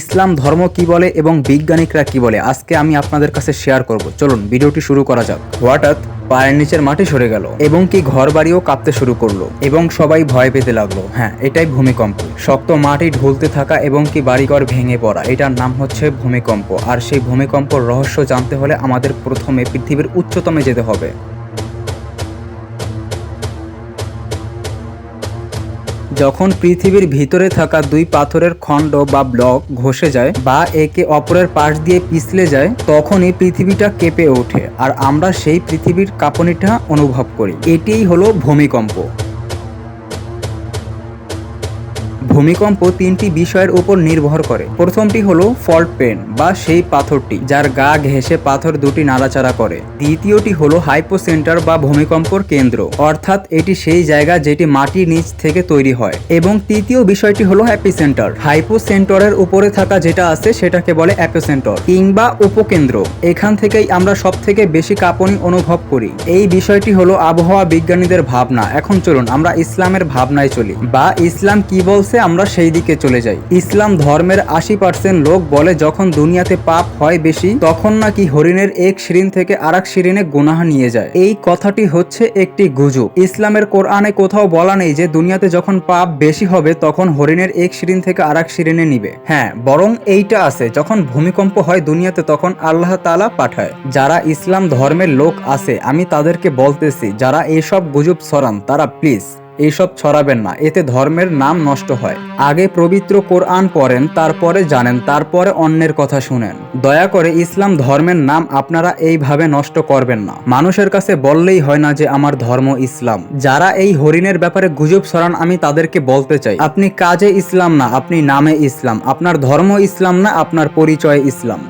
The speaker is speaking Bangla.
ইসলাম ধর্ম কি বলে এবং বিজ্ঞানিকরা কি বলে? আজকে আমি আপনাদের কাছে শেয়ার করব। চলুন, ভিডিওটি শুরু করা যাক। হঠাৎ পায়ের নিচের মাটি সরে গেল এবং কি ঘর বাড়িও কাঁপতে শুরু করল এবং সবাই ভয় পেতে লাগল। হ্যাঁ এটাই ভূমিকম্প। শক্ত মাটি ঢুলতে থাকা এবং কি বাড়িঘর ভেঙে পড়া, এটার নাম হচ্ছে ভূমিকম্প। আর সেই ভূমিকম্পর রহস্য জানতে হলে আমাদের প্রথমে পৃথিবীর উচ্চতমে যেতে হবে। যখন পৃথিবীর ভিতরে থাকা দুই পাথরের খণ্ড বা ব্লক ঘষে যায় বা একে অপরের পাশ দিয়ে পিছলে যায়, তখনই পৃথিবীটা কেঁপে ওঠে। আর আমরা সেই পৃথিবীর কাঁপনিটা অনুভব করি। এটিই হলো ভূমিকম্প। ভূমিকম্প তিনটি বিষয়ের উপর নির্ভর করে। প্রথমটি হলো ফল্ট পেন বা সেই পাথরটি, যার গা ঘেঁষে পাথর দুটি নাড়াচাড়া করে। দ্বিতীয়টি হলো হাইপোসেন্টার বা ভূমিকম্পর কেন্দ্র, অর্থাৎ এটি সেই জায়গা যেটি মাটির নিচ থেকে তৈরি হয়। এবং তৃতীয় বিষয়টি হলো অ্যাপিসেন্টার হাইপোসেন্টরের উপরে থাকা যেটা আছে সেটাকে বলে অ্যাপিসেন্টর কিংবা উপকেন্দ্র। এখান থেকেই আমরা সব থেকে বেশি কাঁপনি অনুভব করি। এই বিষয়টি হলো আবহাওয়া বিজ্ঞানীদের ভাবনা। এখন চলুন আমরা ইসলামের ভাবনায় চলি। বা ইসলাম কি বলছে আমরা সেই দিকে চলে যাই। ইসলাম ধর্মের আশি পার্সেন্ট লোক বলে যখন দুনিয়াতে পাপ হয় বেশি, তখন নাকি হরিণের এক শিরিন থেকে আরেক শিরিনে গুনাহ নিয়ে যায়। এই কথাটি হচ্ছে একটি গুজব। ইসলামের কোরআনে কোথাও বলা নেই যে দুনিয়াতে যখন পাপ বেশি হবে, তখন হরিণের এক শিরিন থেকে আরেক শিরিনে নিবে। হ্যাঁ বরং এইটা আছে, যখন ভূমিকম্প হয় দুনিয়াতে, তখন আল্লাহ তাআলা পাঠায়, যারা ইসলাম ধর্মের লোক আছে, আমি তাদেরকে বলতেছি, যারা এইসব গুজব ছড়ান, তারা প্লিজ এইসব ছড়াবেন না, এতে ধর্মের নাম নষ্ট হয়। আগে পবিত্র কোরআন পড়েন, তারপরে জানেন, তারপরে অন্যের কথা শুনেন। দয়া করে ইসলাম ধর্মের নাম আপনারা এইভাবে নষ্ট করবেন না। মানুষের কাছে বললেই হয় না যে আমার ধর্ম ইসলাম। যারা এই হরিণের ব্যাপারে গুজব ছড়ান, আমি তাদেরকে বলতে চাই, আপনি কাজে ইসলাম না, আপনি নামে ইসলাম। আপনার ধর্ম ইসলাম না, আপনার পরিচয় ইসলাম।